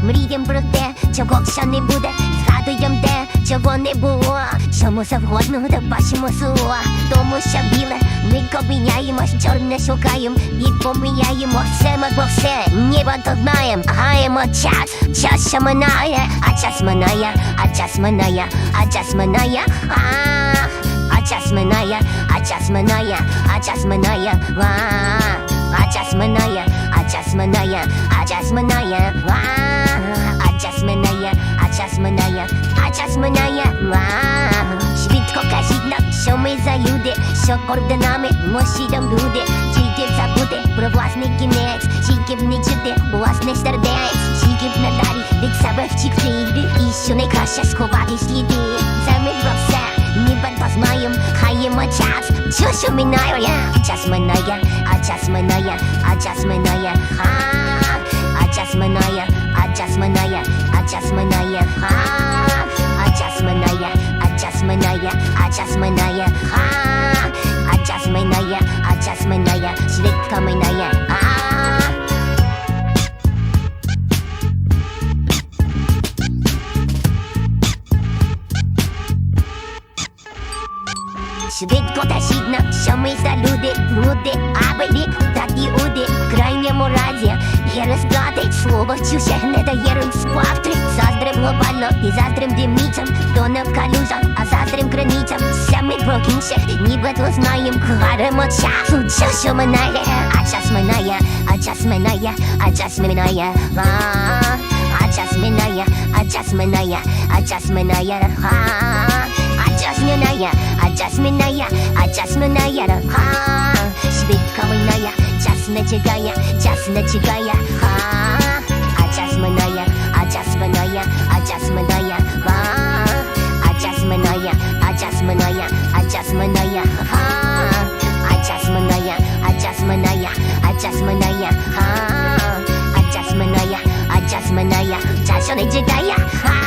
Згадуєм про те, чого ще не буде, згадуєм те, чого не було. Чому завгодно та бачимо зло. Тому що біле ми поміняємось, чорне шукаєм і поміняємо все ми бо все, ніби то знаєм, гаємо час, час що минає, а час минає, а час минає, а час минає, а, а час минає, а час минає, а час минає, а, а час минає, а час минає, а час минає, а, а минає, а час минає, швидко кажіть нам, що ми за люди, що орденами мосідом люди, тільки забути про власний кінець, тільки б не чути власних сердець, тільки б надалі від себе втікти, і що найкраще сховати сліди. Це ми про все, ніби то знаєм, хаємо час, що що минає, час минає, а час минає, а час минає, а, час минає, а час минає, час минає, а, час минає, а час минає, а час минає, а, час минає, а час минає, швидко минає, а. Швидко та сідно, що ми чуже не дає рим спавтри Заздрим глобально і заздрим димницям То не в калюжах, а заздрим криницям. Ми прокинше, ніби то знаєм. Кладемо час, що минає? А час минає, а час минає, а час минає. А, а час минає, а час минає, а час минає. А, а час минає, а час минає, а час минає, а швидко минає, час не чекає, час не чекає, минає, а час минає, а, а час минає, а час минає, час не чекає, а,